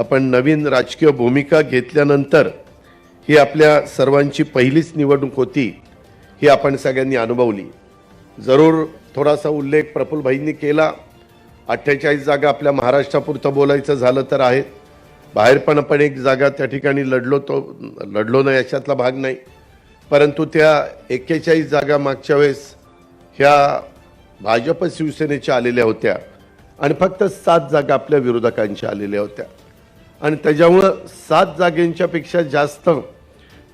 आपण नवीन राजकीय भूमिका घेतल्यानंतर ही आपल्या सर्वांची पहिलीच निवडणूक होती ही आपण सगळ्यांनी अनुभवली. जरूर थोडासा उल्लेख प्रफुल्लभाईंनी केला. अठ्ठेचाळीस जागा आपल्या महाराष्ट्रापुरतं बोलायचं झालं तर आहेत बाहेर पण आपण एक जागा त्या ठिकाणी लढलो तो लढलो नाही याच्यातला भाग नाही. परंतु त्या एक्केचाळीस जागा मागच्या वेळेस ह्या भाजप शिवसेनेच्या आलेल्या होत्या आणि फक्त सात जागा आपल्या विरोधकांच्या आलेल्या होत्या. आणि त्याच्यामुळं सात जागेंच्यापेक्षा जास्त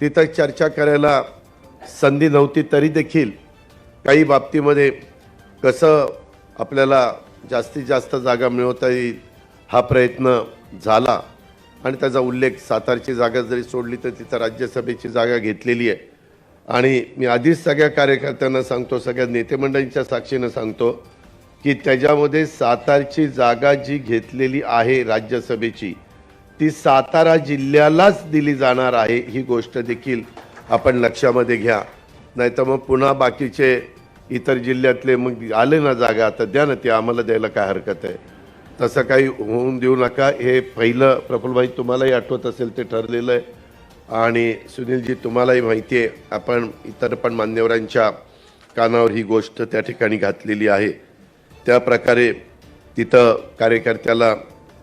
तिथं चर्चा करायला संधी नव्हती तरी देखील काही बाबतीमध्ये कसं आपल्याला जास्तीत जास्त जागा मिळवता येईल हा प्रयत्न झाला. आणि त्याचा उल्लेख सातारची जागा जरी सोडली तर तिथं राज्यसभेची जागा घेतलेली आहे. आणि मी आधीच सगळ्या कार्यकर्त्यांना सांगतो सगळ्या नेतेमंडळींच्या साक्षीनं सांगतो की त्याच्यामध्ये सातारची जागा जी घेतलेली आहे राज्यसभेची ती सातारा जिल्ह्यालाच दिली जाणार आहे ही गोष्ट देखील आपण लक्षामध्ये घ्या. नाही तर मग पुन्हा बाकीचे इतर जिल्ह्यातले मग आले ना जागा तर द्या ना ते आम्हाला द्यायला काय हरकत आहे. तसं काही होऊन देऊ नका. हे पहिलं प्रफुल्लभाई तुम्हालाही आठवत असेल ते ठरलेलं आहे. आणि सुनीलजी तुम्हालाही माहिती आहे आपण इतर पण मान्यवरांच्या कानावर ही गोष्ट त्या ठिकाणी घातलेली आहे. त्या प्रकारे तिथं कार्यकर्त्याला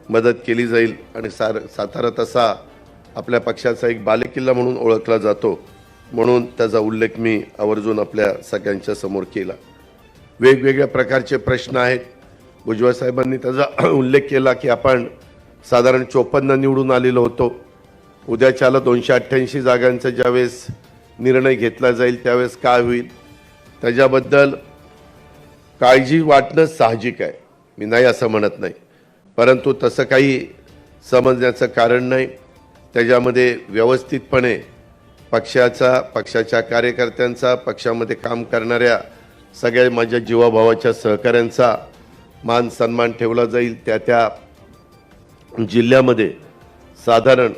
मदत केली जाईल आणि सार सातारा तसा आपल्या पक्षाचा एक बालेकिल्ला म्हणून ओळखला जातो म्हणून त्याचा उल्लेख मी आवर्जून आपल्या सगळ्यांच्या समोर केला. वेगवेगळ्या प्रकारचे प्रश्न आहेत. भुजबळ साहेबांनी त्याचा उल्लेख केला की आपण साधारण चोपन्न निवडून आलेलो होतो. उद्याच्याला दोनशे अठ्ठ्याऐंशी जागांचा ज्यावेळेस निर्णय घेतला जाईल त्यावेळेस काय होईल? त्याच्याबद्दल काळजी वाटणं साहजिक आहे. मी नाही असं म्हणत नाही. परंतु तसं काही समजण्याचं कारण नाही. त्याच्यामध्ये व्यवस्थितपणे पक्षाचा पक्षाच्या कार्यकर्त्यांचा पक्षामध्ये काम करणाऱ्या सगळ्या माझ्या जीवाभावाच्या सहकाऱ्यांचा मान सन्मान ठेवला जाईल. त्या त्या जिल्ह्यामध्ये साधारण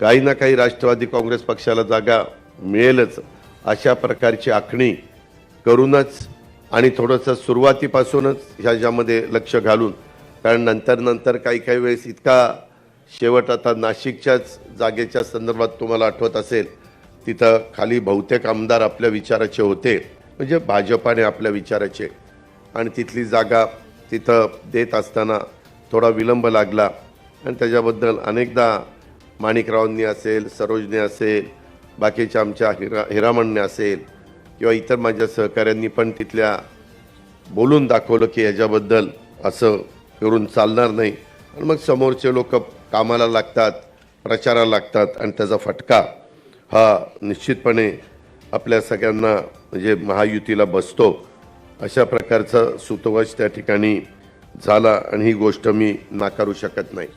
काही ना काही राष्ट्रवादी काँग्रेस पक्षाला जागा मिळेलच अशा प्रकारची आखणी करूनच आणि थोडंसं सुरुवातीपासूनच ह्याच्यामध्ये लक्ष घालून कारण नंतर नंतर काही काही वेळेस इतका शेवट आता नाशिकच्याच जागेच्या संदर्भात तुम्हाला आठवत असेल तिथं खाली बहुतेक आमदार आपल्या विचाराचे होते. म्हणजे भाजपाने आपल्या विचाराचे. आणि तिथली जागा तिथं देत असताना थोडा विलंब लागला. आणि त्याच्याबद्दल अनेकदा माणिकरावांनी असेल सरोजने असेल बाकीच्या आमच्या हिरा हिरामणने असेल किंवा इतर माझ्या सहकाऱ्यांनी पण तिथल्या बोलून दाखवलं की याच्याबद्दल असं करून चालणार नाही. आणि मग समोरचे लोक कामाला लागतात प्रचाराला लागतात आणि त्याचा फटका हा निश्चितपणे आपल्या सगळ्यांना म्हणजे महायुतीला बसतो. अशा प्रकारचा सुतोवाच त्या ठिकाणी झाला आणि ही गोष्ट मी नाकारू शकत नाही.